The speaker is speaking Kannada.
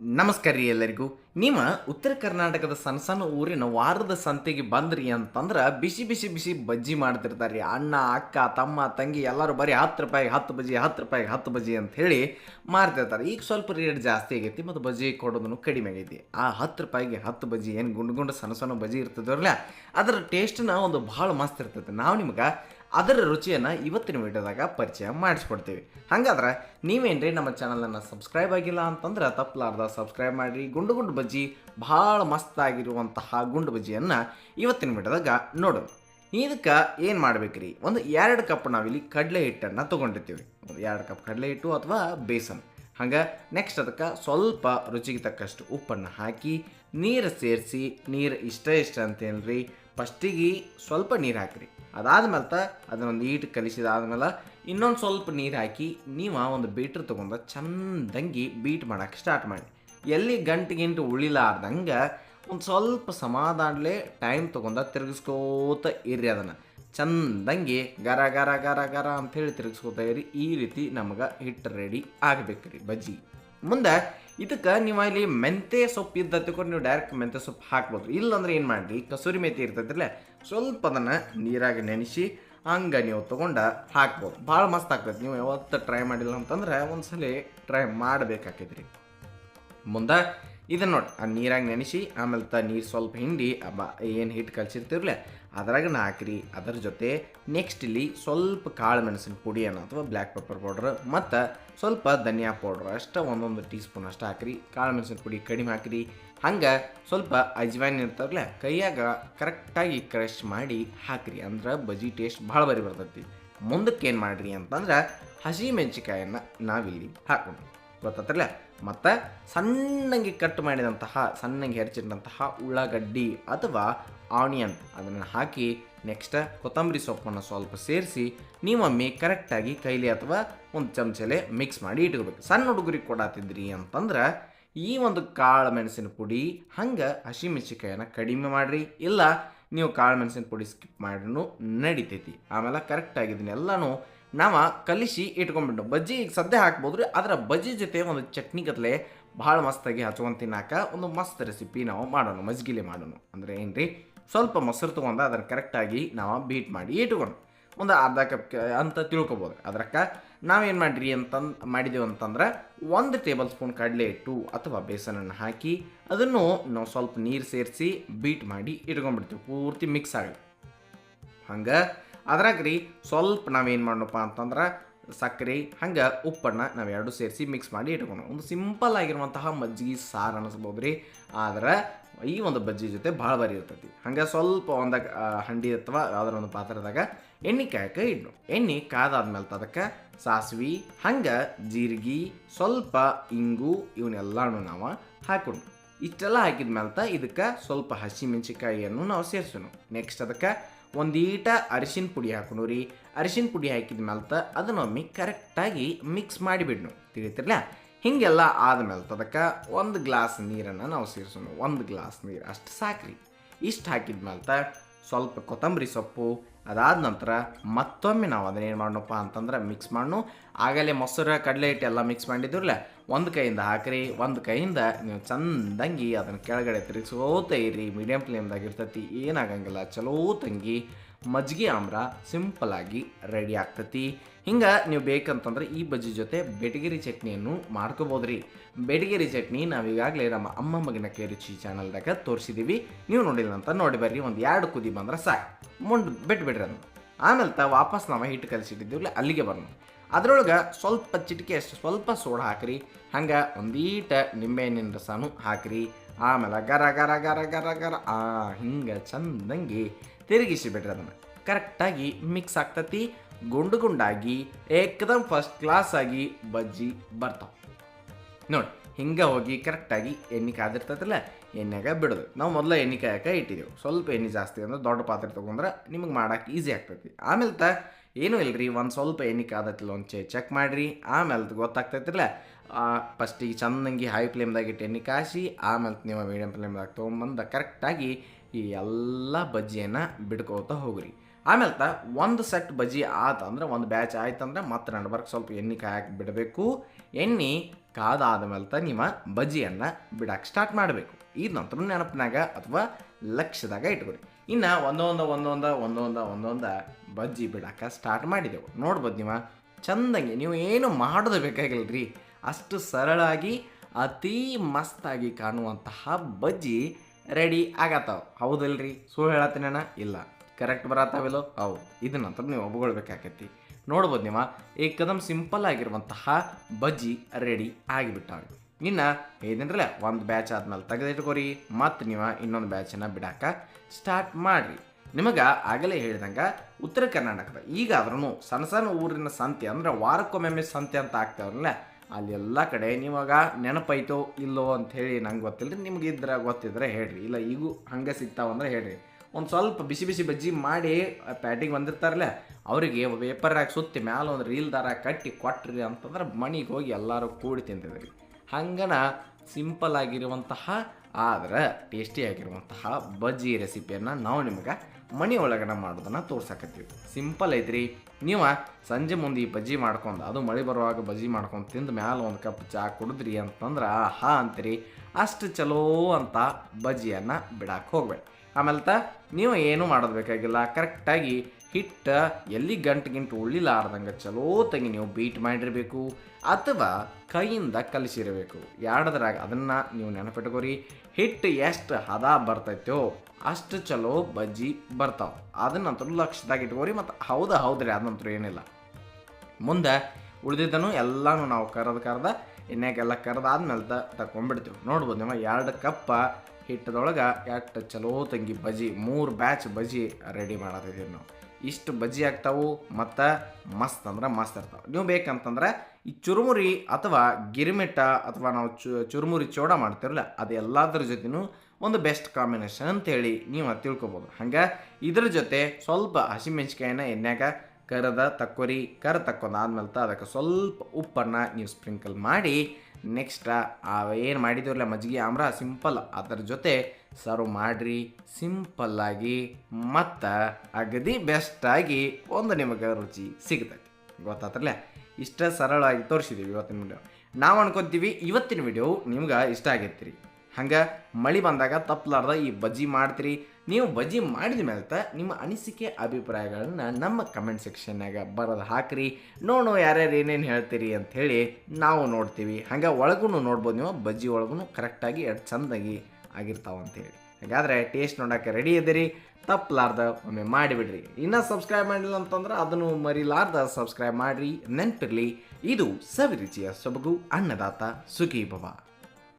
ನಮಸ್ಕಾರ ರೀ ಎಲ್ಲರಿಗೂ. ನಿಮ್ಮ ಉತ್ತರ ಕರ್ನಾಟಕದ ಸಣ್ಣ ಸಣ್ಣ ಊರಿನ ವಾರದ ಸಂತೆಗೆ ಬಂದ್ರಿ ಅಂತಂದ್ರೆ ಬಿಸಿ ಬಿಸಿ ಬಿಸಿ ಬಜ್ಜಿ ಮಾಡ್ತಿರ್ತಾರೆ ರೀ ಅಣ್ಣ, ಅಕ್ಕ, ತಮ್ಮ, ತಂಗಿ ಎಲ್ಲರೂ ಬರೀ ಹತ್ತು ರೂಪಾಯಿಗೆ ಹತ್ತು ಬಜ್ಜಿ, ಹತ್ತು ರೂಪಾಯಿಗೆ ಹತ್ತು ಬಜ್ಜಿ ಅಂತ ಹೇಳಿ ಮಾರ್ತಿರ್ತಾರೆ. ಈಗ ಸ್ವಲ್ಪ ರೇಟ್ ಜಾಸ್ತಿ ಆಗೈತಿ ಮತ್ತು ಬಜ್ಜಿ ಕೊಡೋದನ್ನು ಕಡಿಮೆ ಆಗೈತಿ. ಆ ಹತ್ತು ರೂಪಾಯಿಗೆ ಹತ್ತು ಬಜ್ಜಿ ಏನು ಗುಂಡು ಗುಂಡು ಸಣ್ಣ ಸಣ್ಣ ಬಜ್ಜಿ ಇರ್ತದವ್ರಲ್ಲ, ಅದರ ಟೇಸ್ಟ್ನ ಒಂದು ಭಾಳ ಮಸ್ತ್ ಇರ್ತೈತೆ. ನಾವು ನಿಮ್ಗೆ ಅದರ ರುಚಿಯನ್ನು ಇವತ್ತಿನ ವಿಡಿಯೋದಾಗ ಪರಿಚಯ ಮಾಡಿಸ್ಕೊಡ್ತೀವಿ. ಹಾಗಾದ್ರೆ ನೀವೇನ್ರಿ ನಮ್ಮ ಚಾನಲನ್ನು ಸಬ್ಸ್ಕ್ರೈಬ್ ಆಗಿಲ್ಲ ಅಂತಂದ್ರೆ ತಪ್ಪಲಾರ್ದ ಸಬ್ಸ್ಕ್ರೈಬ್ ಮಾಡಿರಿ ಗುಂಡು ಗುಂಡು ಬಜ್ಜಿ, ಭಾಳ ಮಸ್ತಾಗಿರುವಂತಹ ಗುಂಡು ಬಜ್ಜಿಯನ್ನು ಇವತ್ತಿನ ವಿಡಿಯೋದಾಗ ನೋಡೋದು ಇದಕ್ಕೆ ಏನು ಮಾಡ್ಬೇಕ್ರಿ? ಒಂದು ಎರಡು ಕಪ್ ನಾವಿಲ್ಲಿ ಕಡಲೆ ಹಿಟ್ಟನ್ನು ತೊಗೊಂಡಿರ್ತೀವಿ. ಒಂದು ಎರಡು ಕಪ್ ಕಡಲೆ ಹಿಟ್ಟು ಅಥವಾ ಬೇಸನ್. ಹಂಗೆ ನೆಕ್ಸ್ಟ್ ಅದಕ್ಕೆ ಸ್ವಲ್ಪ ರುಚಿಗೆ ತಕ್ಕಷ್ಟು ಉಪ್ಪನ್ನು ಹಾಕಿ, ನೀರು ಸೇರಿಸಿ, ನೀರು ಇಷ್ಟ ಇಷ್ಟ ಅಂತೇನ್ರಿ ಫಸ್ಟಿಗೆ ಸ್ವಲ್ಪ ನೀರು ಹಾಕಿರಿ. ಅದಾದ್ಮೇಲೆ ಅದನ್ನೊಂದು ಈಟ್ ಕಲಿಸಿದಾದ್ಮೇಲೆ ಇನ್ನೊಂದು ಸ್ವಲ್ಪ ನೀರು ಹಾಕಿ ನೀವು ಒಂದು ಬೀಟ್ರ್ ತೊಗೊಂಡು ಚಂದಂಗಿ ಬೀಟ್ ಮಾಡೋಕ್ಕೆ ಸ್ಟಾರ್ಟ್ ಮಾಡಿ. ಎಲ್ಲಿ ಗಂಟು ಗಿಂಟು ಉಳಿಲಾರ್ದಂಗೆ ಒಂದು ಸ್ವಲ್ಪ ಸಮಾಧಾನಲೇ ಟೈಮ್ ತೊಗೊಂಡು ತಿರುಗಿಸ್ಕೋತ ಇರ್ರಿ ಅದನ್ನು. ಚಂದಂಗಿ ಗರ ಗರ ಗರ ಗರ ಅಂಥೇಳಿ ತಿರುಗಿಸ್ಕೋತಾ ಇರಿ ಈ ರೀತಿ ನಮಗೆ ಹಿಟ್ಟು ರೆಡಿ ಆಗಬೇಕು ರೀ ಬಜ್ಜಿ. ಮುಂದೆ ಇದಕ್ಕೆ ನೀವು ಇಲ್ಲಿ ಮೆಂತೆ ಸೊಪ್ಪು ಇದ್ದ ನೀವು ಡೈರೆಕ್ಟ್ ಮೆಂತೆ ಸೊಪ್ಪು ಹಾಕ್ಬೋದು. ಇಲ್ಲಾಂದ್ರೆ ಏನು ಮಾಡಿರಿ, ಕಸೂರಿ ಮೇಥಿ ಇರ್ತೈತಿಲ್ಲ, ಸ್ವಲ್ಪ ಅದನ್ನು ನೀರಾಗಿ ನೆನೆಸಿ ಹಂಗೆ ನೀವು ತೊಗೊಂಡು ಹಾಕ್ಬೋದು. ಭಾಳ ಮಸ್ತ್ ಆಗ್ತೈತೆ. ನೀವು ಯಾವತ್ತು ಟ್ರೈ ಮಾಡಿಲ್ಲ ಅಂತಂದ್ರೆ ಒಂದ್ಸಲ ಟ್ರೈ ಮಾಡಬೇಕಾಕೈತ್ರಿ. ಮುಂದೆ ಇದನ್ನು ನೋಡಿ, ಆ ನೀರಾಗಿ ನೆನೆಸಿ, ಆಮೇಲೆ ತ ನೀರು ಸ್ವಲ್ಪ ಹಿಂಡಿ ಏನು ಹಿಟ್ಟು ಕಲ್ಸಿರ್ತಿರ್ಲೆ ಅದ್ರಾಗ ನಾಕ್ರಿ ಅದರ ಜೊತೆ ನೆಕ್ಸ್ಟ್ ಇಲ್ಲಿ ಸ್ವಲ್ಪ ಕಾಳು ಮೆಣಸಿನ ಪುಡಿಯನ್ನು ಅಥವಾ ಬ್ಲ್ಯಾಕ್ ಪೆಪ್ಪರ್ ಪೌಡ್ರ್ ಮತ್ತು ಸ್ವಲ್ಪ ಧನಿಯಾ ಪೌಡ್ರ್ ಅಷ್ಟು ಒಂದೊಂದು ಟೀ ಸ್ಪೂನ್ ಅಷ್ಟು ಹಾಕ್ರಿ. ಕಾಳು ಮೆಣಸಿನ ಪುಡಿ ಕಡಿಮೆ ಹಾಕ್ರಿ. ಹಂಗೆ ಸ್ವಲ್ಪ ಅಜ್ವಾನ್ ಇರ್ತಾವಲ್ಲ, ಕೈಯಾಗ ಕರೆಕ್ಟಾಗಿ ಕ್ರಶ್ ಮಾಡಿ ಹಾಕ್ರಿ. ಅಂದ್ರೆ ಬಜಿ ಟೇಸ್ಟ್ ಭಾಳ ಬರಿ ಬರ್ತೈತಿ. ಮುಂದಕ್ಕೆ ಏನು ಮಾಡ್ರಿ ಅಂತಂದ್ರೆ ಹಸಿ ಮೆಣಸಿಕಾಯನ್ನು ನಾವಿಲ್ಲಿ ಹಾಕೊಂಡು ಗೊತ್ತಾತ್ರಲ್ಲ ಮತ್ತು ಸಣ್ಣಗೆ ಕಟ್ ಮಾಡಿದಂತಹ, ಸಣ್ಣಗೆ ಹೆರ್ಚಿಟ್ಟಂತಹ ಉಳ್ಳಾಗಡ್ಡಿ ಅಥವಾ ಆನಿಯನ್ ಅದನ್ನು ಹಾಕಿ ನೆಕ್ಸ್ಟ್ ಕೊತ್ತಂಬರಿ ಸೊಪ್ಪನ್ನು ಸ್ವಲ್ಪ ಸೇರಿಸಿ ನೀವೊಮ್ಮೆ ಕರೆಕ್ಟಾಗಿ ಕೈಲಿ ಅಥವಾ ಒಂದು ಚಮಚಲೆ ಮಿಕ್ಸ್ ಮಾಡಿ ಇಟ್ಕೋಬೇಕು. ಸಣ್ಣ ಹುಡುಗರಿಗೆ ಕೊಡಾತಿದ್ರಿ ಅಂತಂದ್ರೆ ಈ ಒಂದು ಕಾಳು ಮೆಣಸಿನ ಪುಡಿ ಹಂಗೆ ಹಸಿಮೆಣಸಿಕಾಯನ್ನು ಕಡಿಮೆ ಮಾಡಿರಿ. ಇಲ್ಲ, ನೀವು ಕಾಳು ಮೆಣಸಿನ ಪುಡಿ ಸ್ಕಿಪ್ ಮಾಡಿನೂ ನಡಿತೈತಿ. ಆಮೇಲೆ ಕರೆಕ್ಟಾಗಿ ಇದನ್ನೆಲ್ಲನೂ ನಾವು ಕಲಿಸಿ ಇಟ್ಕೊಂಡ್ಬಿಟ್ಟು, ಬಜ್ಜಿ ಈಗ ಸದ್ಯ ಹಾಕ್ಬೋದು ರೀ ಅದರ ಬಜ್ಜಿ ಜೊತೆ ಒಂದು ಚಟ್ನಿ ಕತ್ಲೆ ಭಾಳ ಮಸ್ತಾಗಿ ಹಚ್ಕೊಂಡು ತಿನ್ನಾಕ ಒಂದು ಮಸ್ತ್ ರೆಸಿಪಿ ನಾವು ಮಾಡೋಣ ಮಜ್ಗಿಲೆ ಮಾಡೋಣ. ಅಂದರೆ ಏನು ಸ್ವಲ್ಪ ಮೊಸರು ತೊಗೊಂಡು ಅದನ್ನು ಕರೆಕ್ಟಾಗಿ ನಾವು ಬೀಟ್ ಮಾಡಿ ಇಟ್ಕೊಂಡು ಒಂದು ಅರ್ಧ ಕಪ್ ಅಂತ ತಿಳ್ಕೊಬೋದು. ಅದಕ್ಕ ನಾವೇನು ಮಾಡಿರಿ ಅಂತಂದು, ಮಾಡಿದೆವು ಅಂತಂದ್ರೆ ಒಂದು ಟೇಬಲ್ ಸ್ಪೂನ್ ಕಡಲೆ ಹಿಟ್ಟು ಅಥವಾ ಬೇಸನನ್ನು ಹಾಕಿ ಅದನ್ನು ನಾವು ಸ್ವಲ್ಪ ನೀರು ಸೇರಿಸಿ ಬೀಟ್ ಮಾಡಿ ಇಟ್ಕೊಂಡ್ಬಿಡ್ತೀವಿ, ಪೂರ್ತಿ ಮಿಕ್ಸ್ ಆಗಲಿ ಹಂಗೆ ಅದ್ರಾಗ ರೀ ಸ್ವಲ್ಪ ನಾವೇನು ಮಾಡೋಣಪ್ಪ ಅಂತಂದ್ರೆ ಸಕ್ಕರೆ, ಹಂಗೆ ಉಪ್ಪನ್ನು ಎರಡು ಸೇರಿಸಿ ಮಿಕ್ಸ್ ಮಾಡಿ ಇಟ್ಕೊಂಡು ಒಂದು ಸಿಂಪಲ್ ಆಗಿರುವಂತಹ ಮಜ್ಜಿಗೆ ಸಾರು ಅನ್ನಿಸ್ಬೋದು ರೀ ಆದ್ರೆ ಈ ಒಂದು ಬಜ್ಜಿ ಜೊತೆ ಭಾಳ ಬಾರಿ ಇರ್ತೈತಿ. ಹಂಗೆ ಸ್ವಲ್ಪ ಒಂದು ಹಂಡಿ ಅಥವಾ ಯಾವ್ದಾರ ಒಂದು ಪಾತ್ರದಾಗ ಎಣ್ಣೆ ಕಾಯಕ್ಕೆ ಇಡ್ನು ಎಣ್ಣೆ ಕಾದಾದ್ಮೇಲೆ ಅದಕ್ಕೆ ಸಾಸಿವೆ, ಹಂಗೆ ಜೀರಿಗೆ, ಸ್ವಲ್ಪ ಇಂಗು ಇವನ್ನೆಲ್ಲನೂ ನಾವು ಹಾಕೊಂಡು ಇಷ್ಟೆಲ್ಲ ಹಾಕಿದ ಮೇಲೆ ಇದಕ್ಕೆ ಸ್ವಲ್ಪ ಹಸಿ ಮೆಣಸಿಕಾಯಿಯನ್ನು ನಾವು ಸೇರಿಸೋಣ. ನೆಕ್ಸ್ಟ್ ಅದಕ್ಕೆ ಒಂದೀಟ ಅರಿಶಿನ ಪುಡಿ ಹಾಕೊಂಡು ರೀ. ಅರಿಶಿನ ಪುಡಿ ಹಾಕಿದ ಮೇಲೆ ಅದನ್ನೊಮ್ಮೆ ಕರೆಕ್ಟಾಗಿ ಮಿಕ್ಸ್ ಮಾಡಿಬಿಡ್ನು. ತಿಳಿತಿರ್ಲ? ಹೀಗೆಲ್ಲ ಆದಮೇಲೆ ಅದಕ್ಕೆ ಒಂದು ಗ್ಲಾಸ್ ನೀರನ್ನು ನಾವು ಸೇರಿಸೋಣ. ಒಂದು ಗ್ಲಾಸ್ ನೀರು ಅಷ್ಟು ಸಾಕ್ರಿ. ಇಷ್ಟು ಹಾಕಿದ ಮೇಲೆ ಸ್ವಲ್ಪ ಕೊತ್ತಂಬರಿ ಸೊಪ್ಪು ಅದಾದ ನಂತರ ಮತ್ತೊಮ್ಮೆ ನಾವು ಅದನ್ನೇನು ಮಾಡೋಣಪ್ಪ ಅಂತಂದ್ರೆ ಮಿಕ್ಸ್ ಮಾಡೋಣ ಆಗಲೇ ಮೊಸರು, ಕಡಲೆ ಹಿಟ್ಟು ಎಲ್ಲ ಮಿಕ್ಸ್ ಮಾಡಿದ್ರಲ್ಲ, ಒಂದು ಕೈಯಿಂದ ಹಾಕ್ರಿ, ಒಂದು ಕೈಯಿಂದ ನೀವು ಚಂದಂಗಿ ಅದನ್ನು ಕೆಳಗಡೆ ತಿರುಗಿಸೋತ ಇರಿ. ಮೀಡಿಯಮ್ ಫ್ಲೇಮ್ದಾಗ ಇರ್ತೈತಿ, ಏನಾಗಂಗಿಲ್ಲ, ಚಲೋ ತಂಗಿ. ಮಜ್ಜಿಗೆ ಆಮ್ರ ಸಿಂಪಲಾಗಿ ರೆಡಿ ಆಗ್ತತಿ. ಹಿಂಗೆ ನೀವು ಬೇಕಂತಂದ್ರೆ ಈ ಬಜ್ಜಿ ಜೊತೆ ಬೆಟಗಿರಿ ಚಟ್ನಿಯನ್ನು ಮಾಡ್ಕೋಬೋದ್ರಿ. ಬೆಟಗಿರಿ ಚಟ್ನಿ ನಾವೀಗಾಗಲೇ ನಮ್ಮ ಅಮ್ಮ ಮಗಿನ ಕೈ ರುಚಿ ಚಾನಲ್ದಾಗ ತೋರಿಸಿದ್ದೀವಿ ನೀವು ನೋಡಿಲ್ಲ ಅಂತ ನೋಡಿ ಬರ್ರಿ, ಒಂದು ಎರಡು ಕುದಿ ಬಂದ್ರೆ ಸಾಕು. ಮುಂದೆ ಬಿಟ್ಬಿಡ್ರಿ ಅದನ್ನು. ತ ವಾಪಸ್ ನಾವು ಹಿಟ್ಟು ಕಲಿಸಿಟ್ಟಿದ್ದೀವಿ ಅಲ್ಲಿಗೆ ಬರೋಣ. ಅದ್ರೊಳಗೆ ಸ್ವಲ್ಪ ಚಿಟಿಕೆ ಅಷ್ಟು, ಸ್ವಲ್ಪ ಸೋಡಾ ಹಾಕ್ರಿ. ಹಂಗೆ ಒಂದೀಟ ನಿಂಬೆಹಣ್ಣಿನ ರಸಾನು ಹಾಕ್ರಿ. ಆಮೇಲೆ ಗರ ಗರ ಗರ ಗರ ಗರ ಆ ಹಿಂಗೆ ಚಂದಂಗಿ ತಿರುಗಿಸಿ ಬಿಡ್ರಿ ಅದನ್ನು. ಕರೆಕ್ಟಾಗಿ ಮಿಕ್ಸ್ ಆಗ್ತತಿ ಗುಂಡು ಗುಂಡಾಗಿ ಏಕದಮ್ ಫಸ್ಟ್ ಕ್ಲಾಸ್ ಆಗಿ ಬಜ್ಜಿ ಬರ್ತಾವೆ. ನೋಡಿ, ಹಿಂಗೆ ಹೋಗಿ ಕರೆಕ್ಟಾಗಿ ಎಣ್ಣೆ ಕಾದಿರ್ತೈತಲ್ಲ, ಎಣ್ಣೆಗೆ ಬಿಡೋದು. ನಾವು ಮೊದಲ ಎಣ್ಣೆ ಕಾಯಕ್ಕೆ ಇಟ್ಟಿದ್ದೆವು ಸ್ವಲ್ಪ ಎಣ್ಣೆ ಜಾಸ್ತಿ ಅಂದ್ರೆ ದೊಡ್ಡ ಪಾತ್ರೆ ತೊಗೊಂಡ್ರೆ ನಿಮಗೆ ಮಾಡೋಕೆ ಈಸಿ ಆಗ್ತೈತಿ. ಆಮೇಲೆ ತ, ಏನೂ ಇಲ್ಲರಿ ಒಂದು ಸ್ವಲ್ಪ ಎಣ್ಣೆ ಕಾದತ್ತಿಲ್ಲ ಒಂದು ಚೆಕ್ ಮಾಡಿರಿ. ಆಮೇಲೆ ಗೊತ್ತಾಗ್ತೈತಿಲ್ಲ ಫಸ್ಟಿಗೆ ಚಂದಂಗಿ ಹೈ ಫ್ಲೇಮ್ದಾಗ ಇಟ್ಟು ಎಣ್ಣೆ ಕಾಯಿಸಿ, ಆಮೇಲೆ ನೀವು ಮೀಡಿಯಮ್ ಫ್ಲೇಮ್ದಾಗ ತೊಗೊಂಬಂದು ಕರೆಕ್ಟಾಗಿ ಈ ಎಲ್ಲ ಬಜ್ಜಿಯನ್ನು ಬಿಡ್ಕೋತ ಹೋಗ್ರಿ. ಆಮೇಲೆ ತ ಒಂದು ಸೆಟ್ ಬಜ್ಜಿ ಆತ ಅಂದ್ರೆ ಒಂದು ಬ್ಯಾಚ್ ಆಯ್ತಂದ್ರೆ ಮತ್ತೆ ನಡ್ಬರ್ಕ್ ಸ್ವಲ್ಪ ಎಣ್ಣೆ ಕಾಯಕ್ಕೆ ಬಿಡಬೇಕು. ಎಣ್ಣೆ ಕಾದಾದ ಮೇಲೆ ತ ನೀವು ಬಜ್ಜಿಯನ್ನು ಬಿಡಕ್ಕೆ ಸ್ಟಾರ್ಟ್ ಮಾಡಬೇಕು. ಇದು ನಂತರ ನೆನಪಿನಾಗ ಅಥವಾ ಲಕ್ಷ್ಯದಾಗ ಇಟ್ಕೊಡಿ ಇನ್ನು ಒಂದೊಂದು ಒಂದೊಂದು ಒಂದೊಂದು ಒಂದೊಂದು ಬಜ್ಜಿ ಬಿಡಕ್ಕೆ ಸ್ಟಾರ್ಟ್ ಮಾಡಿದೆವು. ನೋಡ್ಬೋದು ನೀವು? ಚಂದಂಗೆ ನೀವು ಏನು ಮಾಡೋದು ಬೇಕಾಗಿಲ್ಲ ರೀ ಅಷ್ಟು ಸರಳಾಗಿ, ಅತೀ ಮಸ್ತಾಗಿ ಕಾಣುವಂತಹ ಬಜ್ಜಿ ರೆಡಿ ಆಗತ್ತಾವ. ಹೌದಲ್ರಿ? ಸುಳ್ಳು ಹೇಳತ್ತೀನ ಇಲ್ಲ. ಕರೆಕ್ಟ್ ಬರತ್ತಾವಿಲ್ಲೋ ಹೌದು. ಇದನ್ನಂತರ ನೀವು ಒಬ್ಬಗೊಳ್ಬೇಕಾಕೈತಿ ನೋಡ್ಬೋದು ನೀವು ಕದಮ್ ಸಿಂಪಲ್ ಆಗಿರುವಂತಹ ಬಜ್ಜಿ ರೆಡಿ ಆಗಿಬಿಟ್ಟಾವೆ. ಇನ್ನು ಏನೇನ್ರಲ್ಲ ಒಂದು ಬ್ಯಾಚ್ ಆದ್ಮೇಲೆ ತೆಗೆದಿಟ್ಕೋರಿ, ಮತ್ತು ನೀವು ಇನ್ನೊಂದು ಬ್ಯಾಚನ್ನು ಬಿಡಾಕ ಸ್ಟಾರ್ಟ್ ಮಾಡಿರಿ. ನಿಮಗೆ ಆಗಲೇ ಹೇಳಿದಂಗೆ, ಉತ್ತರ ಕರ್ನಾಟಕದ ಈಗ ಅವರನ್ನು ಸಣ್ಣ ಸಣ್ಣ ಊರಿನ ಸಂತೆ ಅಂದ್ರೆ ವಾರಕ್ಕೊಮ್ಮೆ ಸಂತೆ ಅಂತ ಆಗ್ತಾವ್ರಲ್ಲ ಅಲ್ಲಿ ಎಲ್ಲ ಕಡೆ ನೀವಾಗ ನೆನಪೈತೋ ಇಲ್ಲೋ ಅಂತ ಹೇಳಿ ನಂಗೆ ಗೊತ್ತಿಲ್ಲ ರೀ ನಿಮ್ಗೆ ಇದ್ರೆ ಗೊತ್ತಿದ್ರೆ ಹೇಳ್ರಿ. ಇಲ್ಲ, ಈಗೂ ಹಂಗೆ ಸಿಗ್ತಾವಂದ್ರೆ ಹೇಳ್ರಿ. ಒಂದು ಸ್ವಲ್ಪ ಬಿಸಿ ಬಿಸಿ ಬಜ್ಜಿ ಮಾಡಿ ಪ್ಯಾಟಿಗೆ ಬಂದಿರ್ತಾರಲ್ಲ, ಅವರಿಗೆ ಪೇಪರಾಗ ಸುತ್ತಿ ಮ್ಯಾಲ ಒಂದು ರೀಲ್ ದಾರ ಕಟ್ಟಿ ಕೊಟ್ರಿ ಅಂತಂದ್ರೆ ಮನೆಗೆ ಹೋಗಿ ಎಲ್ಲರೂ ಕೂಡಿ ತಿಂತಿದ್ರಿ. ಹಂಗನ ಸಿಂಪಲ್ ಆಗಿರುವಂತಹ, ಆದ್ರೆ ಟೇಸ್ಟಿ ಆಗಿರುವಂತಹ ಬಜ್ಜಿ ರೆಸಿಪಿಯನ್ನು ನಾವು ನಿಮ್ಗೆ ಮನೆ ಒಳಗಡೆ ಮಾಡೋದನ್ನು ತೋರ್ಸಕತ್ತೀವಿ. ಸಿಂಪಲ್ ಐತ್ರಿ. ನೀವು ಸಂಜೆ ಮುಂದೆ ಈ ಬಜ್ಜಿ ಮಾಡ್ಕೊಂಡು, ಅದು ಮಳೆ ಬರುವಾಗ ಬಜ್ಜಿ ಮಾಡ್ಕೊಂಡು ತಿಂದ ಮ್ಯಾಲೆ ಒಂದು ಕಪ್ ಚಹಾ ಕುಡಿದ್ರಿ ಅಂತಂದ್ರೆ, ಆಹಾ ಅಂತೀರಿ, ಅಷ್ಟು ಚಲೋ ಅಂತ ಬಜ್ಜಿಯನ್ನು ಬಿಡಕ್ಕೆ ಹೋಗ್ಬೇಡಿ. ಆಮೇಲೆ ತ ನೀವು ಏನೂ ಮಾಡೋದು ಬೇಕಾಗಿಲ್ಲ ಕರೆಕ್ಟಾಗಿ ಹಿಟ್ಟು ಎಲ್ಲಿ ಗಂಟು ಗಿಂಟು ಉಳ್ಳಿಲಾರ್ದಂಗೆ ಚಲೋ ತಂಗಿ ನೀವು ಬೀಟ್ ಮಾಡಿರಬೇಕು ಅಥವಾ ಕೈಯಿಂದ ಕಲಿಸಿರಬೇಕು. ಎರಡದ್ರಾಗ ಅದನ್ನು ನೀವು ನೆನಪಿಟ್ಕೋರಿ. ಹಿಟ್ಟು ಎಷ್ಟು ಹದ ಬರ್ತೈತೋ ಅಷ್ಟು ಚಲೋ ಬಜ್ಜಿ ಬರ್ತಾವೆ. ಅದನ್ನಂತರೂ ಲಕ್ಷದಾಗ ಇಟ್ಕೋರಿ ಮತ್ತು ಹೌದಾ ಹೌದ್ರಿ ಅದಂತರೂ ಏನಿಲ್ಲ. ಮುಂದೆ ಉಳಿದಿದ್ದನು ಎಲ್ಲನೂ ನಾವು ಕರೆದು ಕರೆದ, ಎಣ್ಣೆಗೆಲ್ಲ ಕರೆದಾದ್ಮೇಲೆ ತ ತಗೊಂಡ್ಬಿಡ್ತೀವಿ ನೋಡ್ಬೋದು ನಿಮ್ಮ ಎರಡು ಕಪ್ಪ ಹಿಟ್ಟದೊಳಗೆ ಎಷ್ಟು ಚಲೋ ತಂಗಿ ಬಜಿ ಮೂರು ಬ್ಯಾಚ್ ಬಜಿ ರೆಡಿ ಮಾಡೋದಿದ್ದೀವಿ ನಾವು. ಇಷ್ಟು ಬಜ್ಜಿ ಆಗ್ತಾವು ಮತ್ತು ಮಸ್ತ್ ಅಂದ್ರೆ ಮಸ್ತ್ ಇರ್ತಾವೆ. ನೀವು ಬೇಕಂತಂದ್ರೆ ಈ ಚುರುಮುರಿ ಅಥವಾ ಗಿರಿಮಿಟ್ಟ ಅಥವಾ ನಾವು ಚುರುಮುರಿ ಚೋಡ ಮಾಡ್ತಿರಲ್ಲ, ಅದು ಎಲ್ಲದ್ರ ಜೊತೆನೂ ಒಂದು ಬೆಸ್ಟ್ ಕಾಂಬಿನೇಷನ್ ಅಂತೇಳಿ ನೀವು ತಿಳ್ಕೊಬೋದು. ಹಂಗೆ ಇದ್ರ ಜೊತೆ ಸ್ವಲ್ಪ ಹಸಿಮೆಣ್ಸಿಕಾಯಿನ ಎಣ್ಣೆಗ ಕರದ ತಕ್ಕೊರಿ ಕರ ತ ಅದಕ್ಕೆ ಸ್ವಲ್ಪ ಉಪ್ಪನ್ನು ನೀವು ಸ್ಪ್ರಿಂಕಲ್ ಮಾಡಿ ನೆಕ್ಸ್ಟ್ ಏನು ಮಾಡಿದ್ದೀರಲ್ಲ ಮಜ್ಜಿಗೆ ಆಮ್ರ? ಸಿಂಪಲ್ ಅದರ ಜೊತೆ ಸರ್ವ್ ಮಾಡಿರಿ. ಸಿಂಪಲ್ಲಾಗಿ ಮತ್ತು ಅಗದಿ ಬೆಸ್ಟಾಗಿ ಒಂದು ನಿಮಗೆ ರುಚಿ ಸಿಗ್ತೈತಿ. ಗೊತ್ತಾತ್ರಲ್ಲ? ಇಷ್ಟ ಸರಳವಾಗಿ ತೋರಿಸಿದ್ದೀವಿ ಇವತ್ತಿನ ವಿಡಿಯೋ ನಾವು ಅನ್ಕೊತೀವಿ, ಇವತ್ತಿನ ವಿಡಿಯೋ ನಿಮ್ಗೆ ಇಷ್ಟ ಆಗೈತ್ರಿ ಹಂಗೆ ಮಳೆ ಬಂದಾಗ ತಪ್ಪಲಾರ್ದ ಈ ಬಜ್ಜಿ ಮಾಡ್ತೀರಿ. ನೀವು ಬಜ್ಜಿ ಮಾಡಿದ ಮೇಲೆ ನಿಮ್ಮ ಅನಿಸಿಕೆ, ಅಭಿಪ್ರಾಯಗಳನ್ನು ನಮ್ಮ ಕಮೆಂಟ್ ಸೆಕ್ಷನ್ನಾಗ ಬರೋದು ಹಾಕ್ರಿ. ನೋಡು ಯಾರ್ಯಾರು ಏನೇನು ಹೇಳ್ತೀರಿ ಅಂಥೇಳಿ ನಾವು ನೋಡ್ತೀವಿ. ಹಂಗೆ ಒಳಗೂ ನೋಡ್ಬೋದು ನೀವು, ಬಜ್ಜಿ ಒಳಗೂ ಕರೆಕ್ಟಾಗಿ ಎರಡು ಚಂದಾಗಿ ಆಗಿರ್ತಾವ ಅಂತೇಳಿ ಹಾಗಾದರೆ ಟೇಸ್ಟ್ ನೋಡೋಕ್ಕೆ ರೆಡಿ ಇದ್ದೀರಿ. ತಪ್ಪಲಾರ್ದ ಒಮ್ಮೆ ಮಾಡಿಬಿಡ್ರಿ. ಇನ್ನೂ ಸಬ್ಸ್ಕ್ರೈಬ್ ಮಾಡಿಲ್ಲ ಅಂತಂದ್ರೆ ಅದನ್ನು ಮರಿಲಾರ್ದ ಸಬ್ಸ್ಕ್ರೈಬ್ ಮಾಡಿರಿ. ನೆನಪಿರಲಿ. ಇದು ಸವಿರುಚಿಯ ಸೊಬಗು ಅನ್ನದಾತ ಸುಖಿ ಭವ